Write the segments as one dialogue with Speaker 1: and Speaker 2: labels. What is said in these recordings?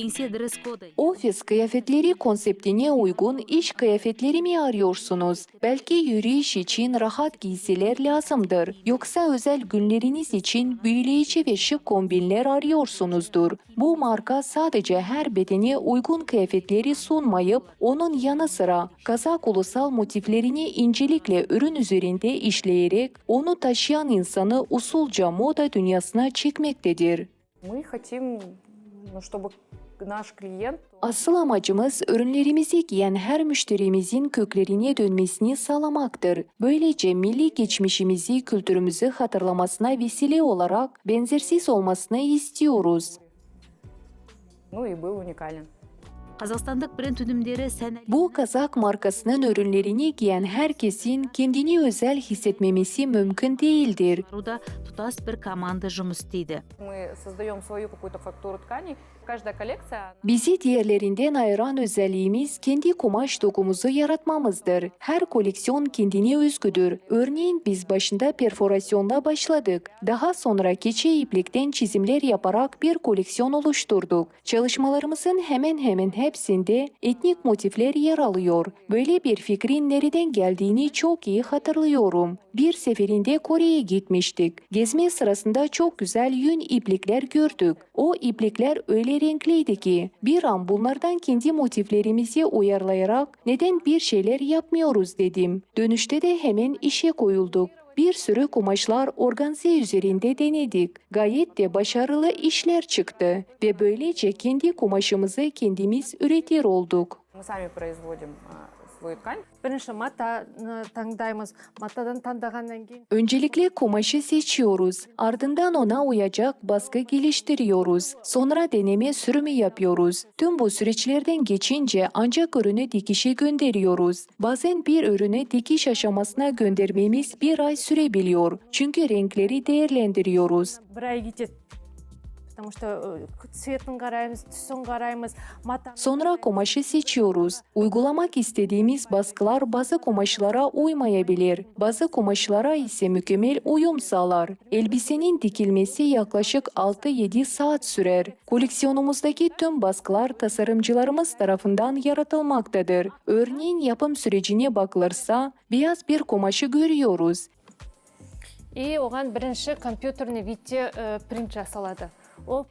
Speaker 1: Kengse dress kodu.
Speaker 2: Ofis kıyafetleri konseptine uygun iş kıyafetleri mi arıyorsunuz? Belki yürüyüş için rahat giysiler lazımdır. Yoksa özel günleriniz için büyüleyici ve şık kombinler arıyorsunuzdur. Bu marka sadece her bedene uygun kıyafetleri sunmayıp onun yanı sıra kazak ulusal motiflerini incelikle ürün üzerinde işleyerek onu taşıyan insanı usulca moda dünyasına çekmektedir.
Speaker 3: Мы хотим, ну, чтобы наш клиент
Speaker 2: Asıl amacımız ürünlerimizi giyen her müşterimizin köklerine dönmesini sağlamaktır. Böylece milli geçmişimizi, kültürümüzü hatırlamasına vesile olarak benzersiz olmasını istiyoruz.
Speaker 3: ну и был уникален.
Speaker 2: Bu kazak markasının ürünlerini giyen herkesin kendini özel hissetmemesi mümkün değildir. Bizi diğerlerinden ayıran özelliğimiz kendi kumaş dokumuzu yaratmamızdır. Her koleksiyon kendine özgüdür. Örneğin biz başında perforasyonla başladık. Daha sonra keçe iplikten çizimler yaparak bir koleksiyon oluşturduk. Çalışmalarımızın hemen hemen hep hepsinde etnik motifler yer alıyor. Böyle bir fikrin nereden geldiğini çok iyi hatırlıyorum. Bir seferinde Kore'ye gitmiştik. Gezme sırasında çok güzel yün iplikler gördük. O iplikler öyle renkliydi ki bir an bunlardan kendi motiflerimizi uyarlayarak neden bir şeyler yapmıyoruz dedim. Dönüşte de hemen işe koyulduk Bir sürü kumaşlar organze üzerinde denedik. Gayet de başarılı işler çıktı ve böylece kendi kumaşımızı kendimiz üretir olduk.
Speaker 3: мы сами производим а, свою ткань.
Speaker 4: бірінші матаны таңдаймыз матадан таңдағаннан кейін
Speaker 2: Öncelikle kumaşı seçiyoruz. Ardından ona uyacak baskı geliştiriyoruz. Sonra deneme sürümü yapıyoruz. Tüm bu süreçlerden geçince ancak ürünü dikişe gönderiyoruz. Bazen bir ürünü dikiş aşamasına göndermemiz bir ay sürebiliyor. Çünkü renkleri değerlendiriyoruz.
Speaker 4: бір ай кетеді
Speaker 2: Sonra kumaşı seçiyoruz. Uygulamak istediğimiz baskılar bazı kumaşlara uymayabilir. Bazı kumaşlara ise mükemmel uyum sağlar. Elbisenin dikilmesi yaklaşık 6-7 saat sürer. Koleksiyonumuzdaki tüm baskılar tasarımcılarımız tarafından yaratılmaktadır. Örneğin yapım sürecine bakılırsa beyaz bir kumaşı görüyoruz.
Speaker 4: и оған бірінші компьютерный видте э, принт жасалады ол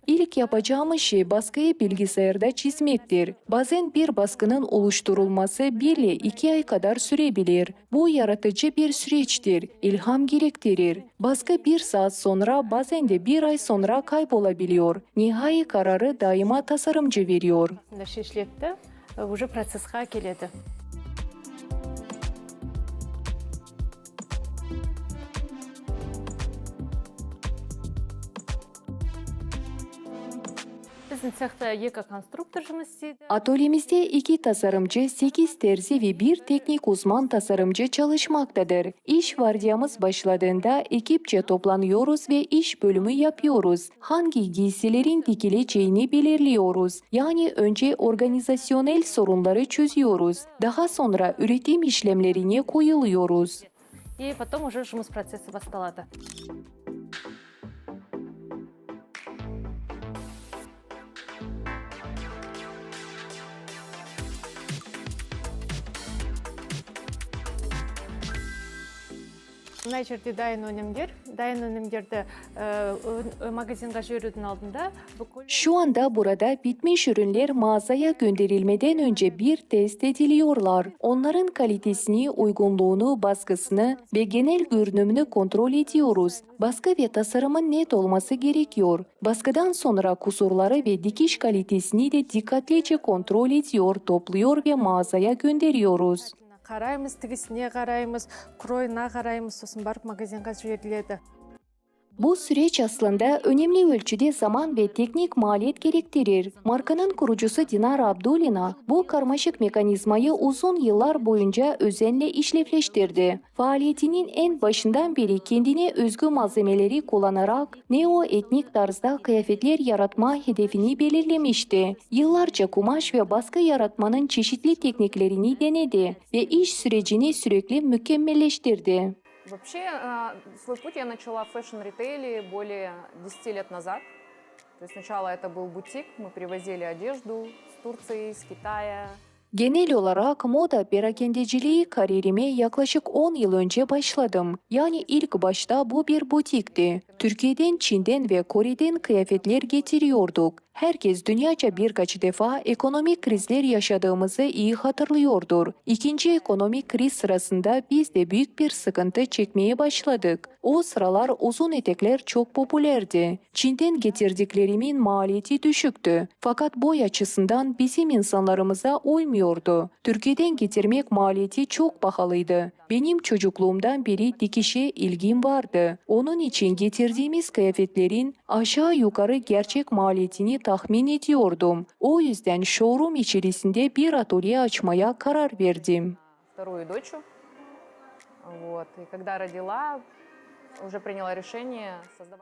Speaker 2: İlk yapacağımız şey baskıyı bilgisayarda çizmektir. Bazen bir baskının oluşturulması 1 ile 2 ay kadar sürebilir. Bu yaratıcı bir süreçtir. İlham gerektirir. Baskı bir saat sonra bazen de bir ay sonra kaybolabiliyor. Nihai kararı daima tasarımcı veriyor.
Speaker 4: да шешіледі де э, уже процессқа келеді
Speaker 2: Atölyemizde iki tasarımcı, 8 terzi ve bir teknik uzman tasarımcı çalışmaktadır. İş vardiyamız başladığında ekipçe toplanıyoruz ve iş bölümü yapıyoruz. Hangi giysilerin dikileceğini belirliyoruz. Yani önce organizasyonel sorunları çözüyoruz. Daha sonra üretim işlemlerine koyuluyoruz.
Speaker 4: и потом уже жұмыс процесі басталады мына жерде дайын өнімдер дайын өнімдерді э, өн- ö- магазинға жіберудің алдында бүкіл
Speaker 2: Şu anda burada bitmiş ürünler mağazaya gönderilmeden önce bir test ediliyorlar. Onların kalitesini, uygunluğunu, baskısını ve genel görünümünü kontrol ediyoruz. Baskı ve tasarımın net olması gerekiyor. Baskıdan sonra kusurları ve dikiş kalitesini de dikkatlice kontrol ediyor, topluyor ve mağazaya gönderiyoruz.
Speaker 4: Қараймыз тігісіне қараймыз кройына қараймыз сосын барып магазинға жіберіледі.
Speaker 2: Bu süreç aslında önemli ölçüde zaman ve teknik maliyet gerektirir. Markanın kurucusu Dinar Abdulina bu karmaşık mekanizmayı uzun yıllar boyunca özenle işlevleştirdi. Faaliyetinin en başından beri kendine özgü malzemeleri kullanarak neo-etnik tarzda kıyafetler yaratma hedefini belirlemişti. Yıllarca kumaş ve baskı yaratmanın çeşitli tekniklerini denedi ve iş sürecini sürekli mükemmelleştirdi.
Speaker 3: Вообще, а, свой путь я начала в фэшн-ритейле более 10 лет назад. То есть сначала это был бутик, мы привозили одежду с Турции, с Китая.
Speaker 2: Genel olarak moda perakendeciliği kariyerime yaklaşık 10 yıl önce başladım. Yani ilk başta bu bir butikti. Türkiye'den, Çin'den ve Kore'den kıyafetler getiriyorduk. Herkes dünyaca birkaç defa ekonomik krizler yaşadığımızı iyi hatırlıyordur. İkinci ekonomik kriz sırasında biz de büyük bir sıkıntı çekmeye başladık. O sıralar uzun etekler çok popülerdi. Çin'den getirdiklerimin maliyeti düşüktü. Fakat boy açısından bizim insanlarımıza uymuyordu. Türkiye'den getirmek maliyeti çok pahalıydı. Benim çocukluğumdan beri dikişe ilgim vardı. Onun için getirdiğimiz kıyafetlerin aşağı yukarı gerçek maliyetini tahmin ediyordum. O yüzden showroom içerisinde bir atölye açmaya karar verdim.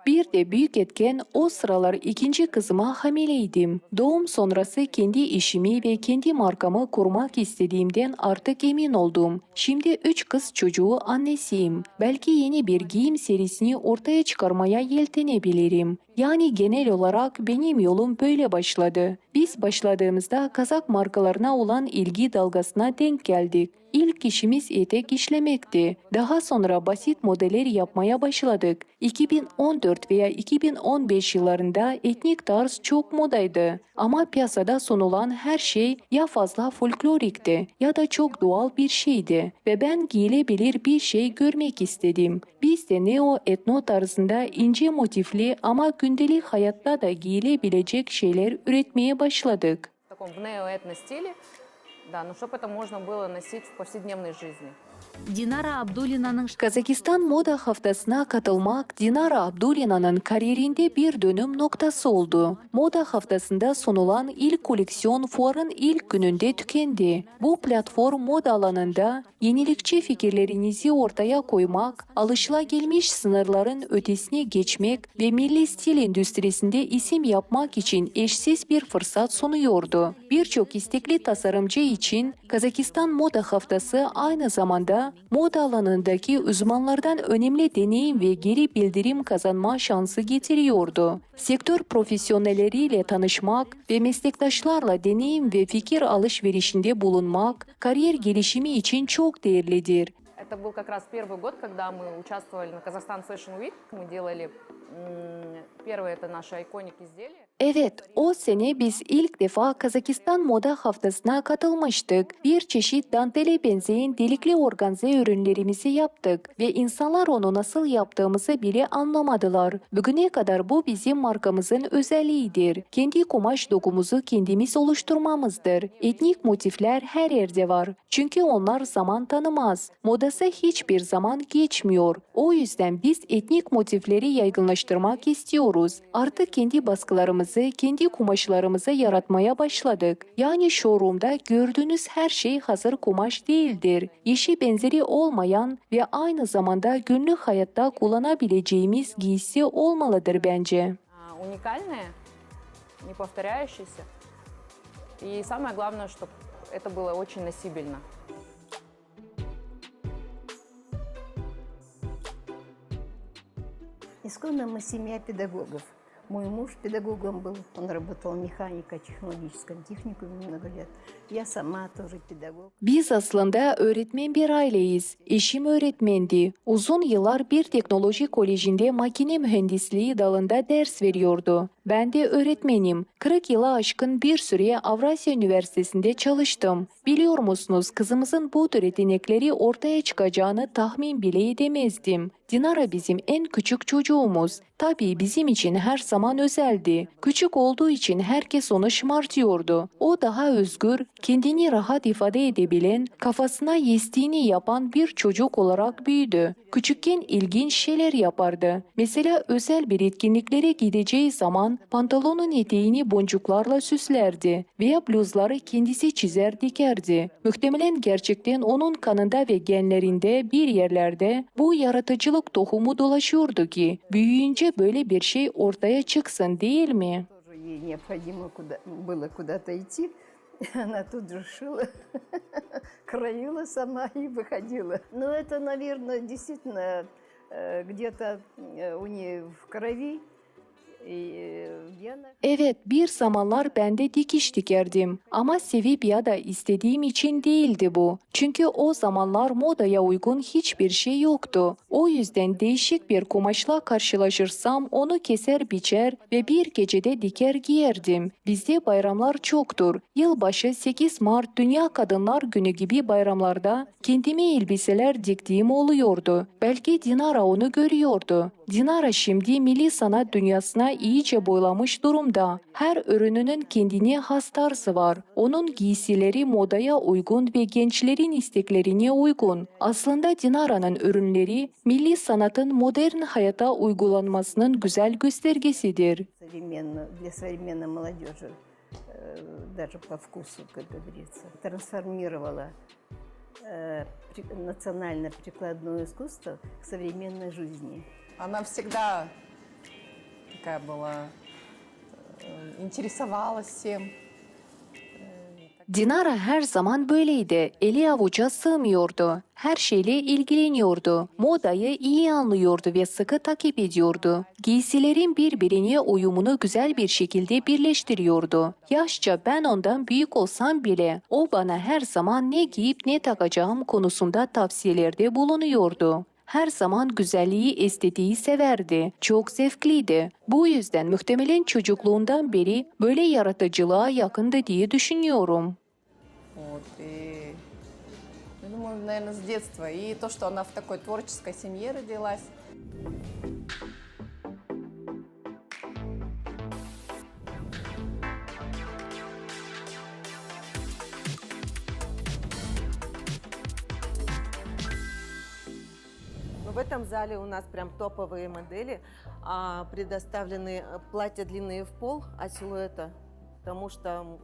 Speaker 2: Bir de büyük etken o sıralar ikinci kızıma hamileydim. Doğum sonrası kendi işimi ve kendi markamı kurmak istediğimden artık emin oldum. Şimdi üç kız çocuğu annesiyim. Belki yeni bir giyim serisini ortaya çıkarmaya yeltenebilirim. Yani genel olarak benim yolum böyle başladı. Biz başladığımızda kazak markalarına olan ilgi dalgasına denk geldik. İlk işimiz etek işlemekti. Daha sonra basit modeller yapmaya başladık. 2014 veya 2015 yıllarında etnik tarz çok modaydı. Ama piyasada sunulan her şey ya fazla folklorikti ya da çok doğal bir şeydi ve ben giyilebilir bir şey görmek istedim. Biz de neo etno tarzında ince motifli ama gündelik hayatta da giyilebilecek şeyler üretmeye başladık.
Speaker 3: В таком в нео-этно стиле. Да, но чтобы это можно было носить в повседневной жизни.
Speaker 1: Динара Абдулинa'nın
Speaker 2: Kazakistan Moda Haftası'na katılmak Dinara Abdulina'nın kariyerinde bir dönüm noktası oldu. Moda Haftası'nda sunulan ilk koleksiyon fuarın ilk gününde tükendi. Bu platform moda alanında yenilikçi fikirlerinizi ortaya koymak, alışılagelmiş sınırların ötesine geçmek ve milli stil endüstrisinde isim yapmak için eşsiz bir fırsat sunuyordu. Birçok istekli tasarımcı için Kazakistan Moda Haftası aynı zamanda moda alanındaki uzmanlardan önemli deneyim ve geri bildirim kazanma şansı getiriyordu. Sektör profesyonelleriyle tanışmak ve meslektaşlarla deneyim ve fikir alışverişinde bulunmak kariyer gelişimi için çok değerlidir.
Speaker 3: Это был как раз первый год, когда мы участвовали на Казахстан Fashion Week. Мы делали м, первое это наши iconic изделия.
Speaker 2: Evet, o sene biz ilk defa Kazakistan Moda Haftası'na katılmıştık. Bir çeşit dantele benzeyen delikli organze ürünlerimizi yaptık ve insanlar onu nasıl yaptığımızı bile anlamadılar. Bugüne kadar bu bizim markamızın özelliğidir. Kendi kumaş dokumuzu kendimiz oluşturmamızdır. Etnik motifler her yerde var. Çünkü onlar zaman tanımaz. Modası hiçbir zaman geçmiyor. O yüzden biz etnik motifleri yaygınlaştırmak istiyoruz. Artık kendi baskılarımızı, kendi kumaşlarımızı yaratmaya başladık. Yani showroom'da gördüğünüz her şey hazır kumaş değildir. Eşi benzeri olmayan ve aynı zamanda günlük hayatta kullanabileceğimiz giysi olmalıdır bence.
Speaker 3: А, Уникальное, не повторяющееся. И самое главное, чтобы это было очень носибельно.
Speaker 5: Исконно мы семья педагогов. Мой муж педагогом был, он работал в механико-технологическом техникуме много лет.
Speaker 2: Biz aslında öğretmen bir aileyiz. Eşim öğretmendi. Uzun yıllar bir teknoloji kolejinde makine mühendisliği dalında ders veriyordu. Ben de öğretmenim. 40 yıla aşkın bir süre Avrasya Üniversitesi'nde çalıştım. Biliyor musunuz kızımızın bu tür yetenekleri ortaya çıkacağını tahmin bile edemezdim. Dinara bizim en küçük çocuğumuz. Tabii bizim için her zaman özeldi. Küçük olduğu için herkes onu şımartıyordu. O daha özgür, kendini rahat ifade edebilen, kafasına yestiğini yapan bir çocuk olarak büyüdü. Küçükken ilginç şeyler yapardı. Mesela özel bir etkinliklere gideceği zaman pantolonun eteğini boncuklarla süslerdi veya bluzları kendisi çizer dikerdi. Muhtemelen gerçekten onun kanında ve genlerinde bir yerlerde bu yaratıcılık tohumu dolaşıyordu ki büyüyünce böyle bir şey ortaya çıksın değil mi?
Speaker 5: Тоже ей необходимо куда, было куда-то идти. Она тут же шила, краила сама и выходила. Но это, наверное, действительно э, где-то э, у нее в крови.
Speaker 2: Evet, bir zamanlar ben de dikiş dikerdim. Ama sevip ya da istediğim için değildi bu. Çünkü o zamanlar modaya uygun hiçbir şey yoktu. O yüzden değişik bir kumaşla karşılaşırsam onu keser biçer ve bir gecede diker giyerdim. Bizde bayramlar çoktur. Yılbaşı 8 Mart Dünya Kadınlar Günü gibi bayramlarda kendime elbiseler diktiğim oluyordu. Belki Dinara onu görüyordu. Dinara şimdi milli sanat dünyasına iyice boylamış durumda. Her ürününün kendine has tarzı var. Onun giysileri modaya uygun ve gençlerin isteklerine uygun. Aslında Dinara'nın ürünleri milli sanatın modern hayata uygulanmasının güzel göstergesidir.
Speaker 5: современно, для современной молодежи, э, даже по вкусу, как говорится, трансформировала э, при- национально-прикладное искусство к современной жизни.
Speaker 6: Она всегда такая была, э, интересовалась всем.
Speaker 2: Dinara her zaman böyleydi. Eli avuca sığmıyordu. Her şeyle ilgileniyordu. Modayı iyi anlıyordu ve sıkı takip ediyordu. Giysilerin birbirine uyumunu güzel bir şekilde birleştiriyordu. Yaşça ben ondan büyük olsam bile o bana her zaman ne giyip ne takacağım konusunda tavsiyelerde bulunuyordu. Her zaman güzelliği, estetiği severdi. Çok zevkliydi. Bu yüzden muhtemelen çocukluğundan beri böyle yaratıcılığa yakındı diye düşünüyorum.
Speaker 6: Вот, и, я думаю, наверное, с детства. И то, что она в такой творческой семье родилась.
Speaker 7: Этом зале у нас прям топовые модели. А, предоставлены э, платья длинные в пол, а силуэта, потому что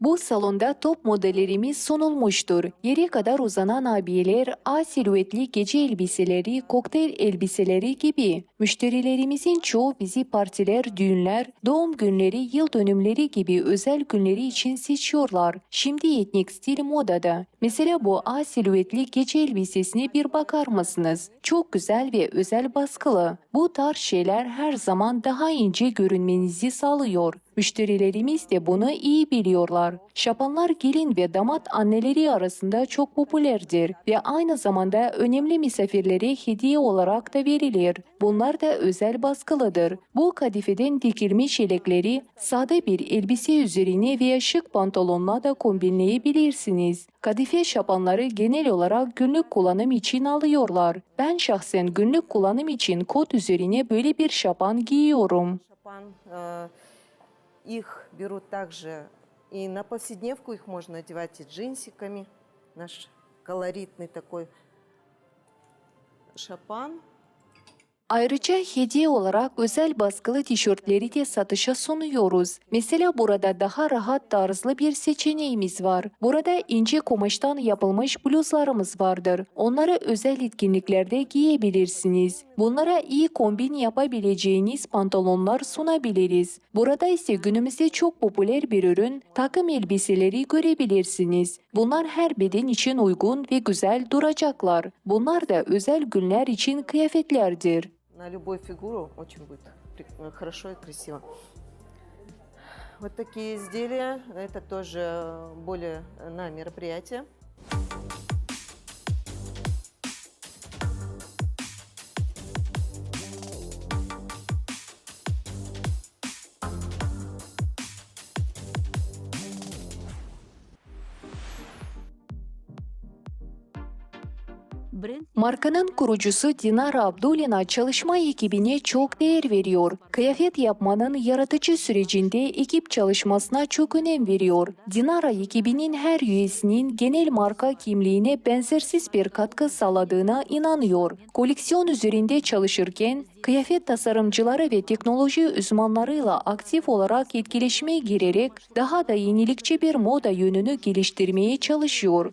Speaker 2: Bu salonda top modellerimiz sunulmuştur. Yere kadar uzanan abiyeler, A silüetli gece elbiseleri, kokteyl elbiseleri gibi. Müşterilerimizin çoğu bizi partiler, düğünler, doğum günleri, yıl dönümleri gibi özel günleri için seçiyorlar. Şimdi etnik stil modada. Mesela bu A silüetli gece elbisesine bir bakar mısınız? Çok güzel ve özel baskılı. Bu tarz şeyler her zaman daha ince görünmenizi sağlıyor. Müşterilerimiz de bunu iyi biliyorlar. Şapanlar gelin ve damat anneleri arasında çok popülerdir ve aynı zamanda önemli misafirlere hediye olarak da verilir. Bunlar da özel baskılıdır. Bu kadifeden dikilmiş yelekleri sade bir elbise üzerine veya şık pantolonla da kombinleyebilirsiniz. Kadife şapanları genel olarak günlük kullanım için alıyorlar. Ben şahsen günlük kullanım için kot üzerine böyle bir şapan giyiyorum.
Speaker 7: Şapan, e их берут также и на повседневку, их можно одевать и джинсиками. Наш колоритный такой шапан.
Speaker 2: Ayrıca hediye olarak özel baskılı tişörtleri de satışa sunuyoruz. Mesela burada daha rahat tarzlı bir seçeneğimiz var. Burada ince kumaştan yapılmış bluzlarımız vardır. Onları özel etkinliklerde giyebilirsiniz. Bunlara iyi kombin yapabileceğiniz pantolonlar sunabiliriz. Burada ise günümüzde çok popüler bir ürün takım elbiseleri görebilirsiniz. Bunlar her beden için uygun ve güzel duracaklar. Bunlar da özel günler için kıyafetlerdir.
Speaker 7: На любую фигуру очень будет э, хорошо и красиво. Вот такие изделия. Это тоже более на мероприятие.
Speaker 2: Markanın kurucusu Dinara Abdulina çalışma ekibine çok değer veriyor. Kıyafet yapmanın yaratıcı sürecinde ekip çalışmasına çok önem veriyor. Dinara ekibinin her üyesinin genel marka kimliğine benzersiz bir katkı sağladığına inanıyor. Koleksiyon üzerinde çalışırken kıyafet tasarımcıları ve teknoloji uzmanlarıyla aktif olarak etkileşime girerek daha da yenilikçi bir moda yönünü geliştirmeye çalışıyor.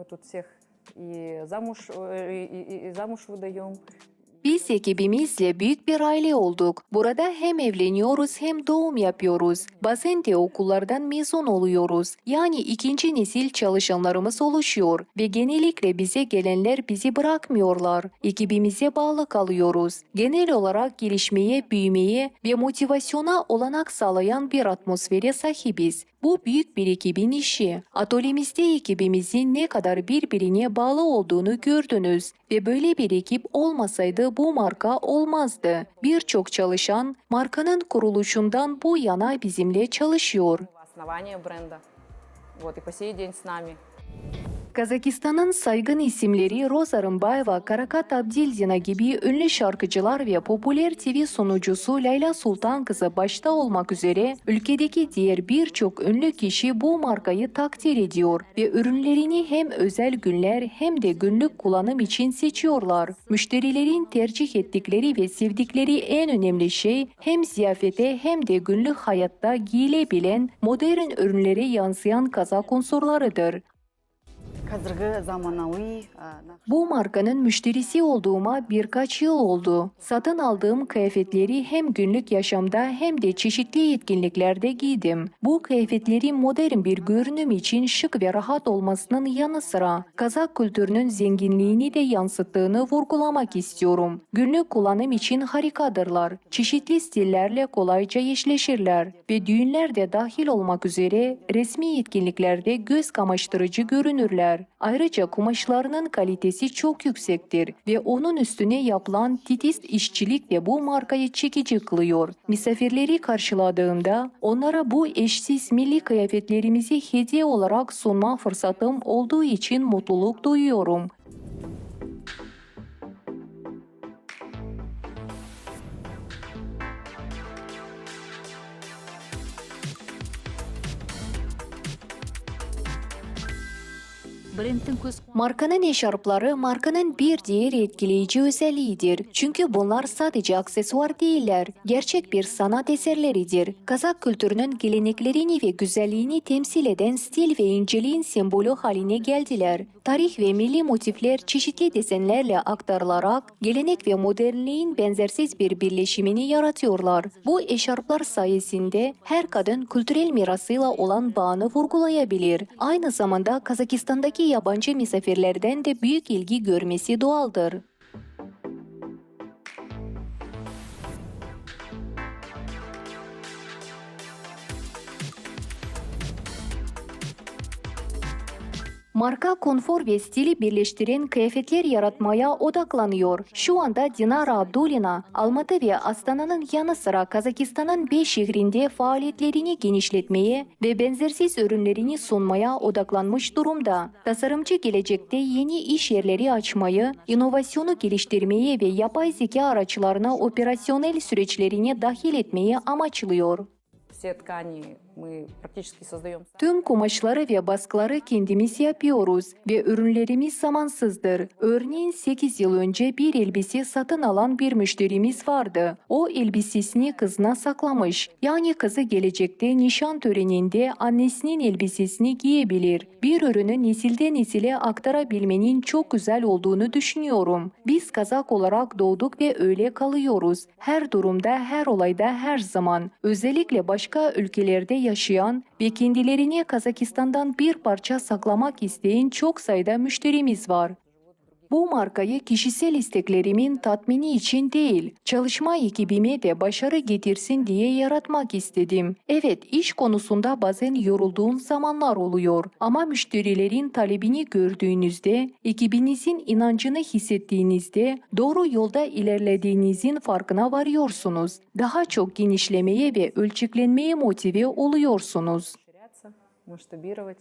Speaker 3: Мы тут всех и замуж, э, и, и- и замуж выдаем.
Speaker 2: Biz ekibimizle büyük bir aile olduk. Burada hem evleniyoruz hem doğum yapıyoruz. Bazen de okullardan mezun oluyoruz. Yani ikinci nesil çalışanlarımız oluşuyor ve genellikle bize gelenler bizi bırakmıyorlar. Ekibimize bağlı kalıyoruz. Genel olarak gelişmeye, büyümeye ve motivasyona olanak sağlayan bir atmosfere sahibiz. Bu büyük bir ekibin işi. Atölyemizde ekibimizin ne kadar birbirine bağlı olduğunu gördünüz ve böyle bir ekip olmasaydı bu marka olmazdı. Birçok çalışan markanın kuruluşundan bu yana bizimle çalışıyor. Kazakistan'ın saygın isimleri Rosa Rımbayeva, Karakat Abdildina gibi ünlü şarkıcılar ve popüler TV sunucusu Leyla Sultan kızı başta olmak üzere ülkedeki diğer birçok ünlü kişi bu markayı takdir ediyor ve ürünlerini hem özel günler hem de günlük kullanım için seçiyorlar. Müşterilerin tercih ettikleri ve sevdikleri en önemli şey hem ziyafete hem de günlük hayatta giyilebilen modern ürünlere yansıyan kazak unsurlarıdır. Bu markanın müşterisi olduğuma birkaç yıl oldu. Satın aldığım kıyafetleri hem günlük yaşamda hem de çeşitli etkinliklerde giydim. Bu kıyafetleri modern bir görünüm için şık ve rahat olmasının yanı sıra Kazak kültürünün zenginliğini de yansıttığını vurgulamak istiyorum. Günlük kullanım için harikadırlar. Çeşitli stillerle kolayca eşleşirler ve düğünlerde dahil olmak üzere resmi etkinliklerde göz kamaştırıcı görünürler. Ayrıca kumaşlarının kalitesi çok yüksektir ve onun üstüne yapılan titiz işçilik de bu markayı çekici kılıyor. Misafirleri karşıladığımda onlara bu eşsiz milli kıyafetlerimizi hediye olarak sunma fırsatım olduğu için mutluluk duyuyorum. Markanın eşarpları markanın bir diğer etkileyici özelliğidir. Çünkü bunlar sadece aksesuar değiller, gerçek bir sanat eserleridir. Kazak kültürünün geleneklerini ve güzelliğini temsil eden stil ve inceliğin sembolü haline geldiler. Tarih ve milli motifler çeşitli desenlerle aktarılarak gelenek ve modernliğin benzersiz bir birleşimini yaratıyorlar. Bu eşarplar sayesinde her kadın kültürel mirasıyla olan bağını vurgulayabilir. Aynı zamanda Kazakistan'daki yabancı misafirlerden de büyük ilgi görmesi doğaldır. Marka konfor ve stili birleştiren kıyafetler yaratmaya odaklanıyor. Şu anda Dinara Abdulina, Almatı ve Astana'nın yanı sıra Kazakistan'ın 5 şehrinde faaliyetlerini genişletmeye ve benzersiz ürünlerini sunmaya odaklanmış durumda. Tasarımcı gelecekte yeni iş yerleri açmayı, inovasyonu geliştirmeyi ve yapay zeka araçlarına operasyonel süreçlerine dahil etmeyi amaçlıyor.
Speaker 3: Все ткани мы практически создаем
Speaker 2: Tüm kumaşları ve baskıları kendimiz yapıyoruz ve ürünlerimiz zamansızdır. Örneğin 8 yıl önce bir elbise satın alan bir müşterimiz vardı. O elbisesini kızına saklamış. Yani kızı gelecekte nişan töreninde annesinin elbisesini giyebilir. Bir ürünü nesilden nesile aktarabilmenin çok güzel olduğunu düşünüyorum. Biz kazak olarak doğduk ve öyle kalıyoruz. Her durumda, her olayda, her zaman. Özellikle başka ülkelerde yaşayan ve kendilerini Kazakistan'dan bir parça saklamak isteyen çok sayıda müşterimiz var. Bu markayı kişisel isteklerimin tatmini için değil, çalışma ekibime de başarı getirsin diye yaratmak istedim. Evet, iş konusunda bazen yorulduğum zamanlar oluyor ama müşterilerin talebini gördüğünüzde, ekibinizin inancını hissettiğinizde doğru yolda ilerlediğinizin farkına varıyorsunuz. Daha çok genişlemeye ve ölçeklenmeye motive oluyorsunuz.
Speaker 3: расширяться, масштабировать.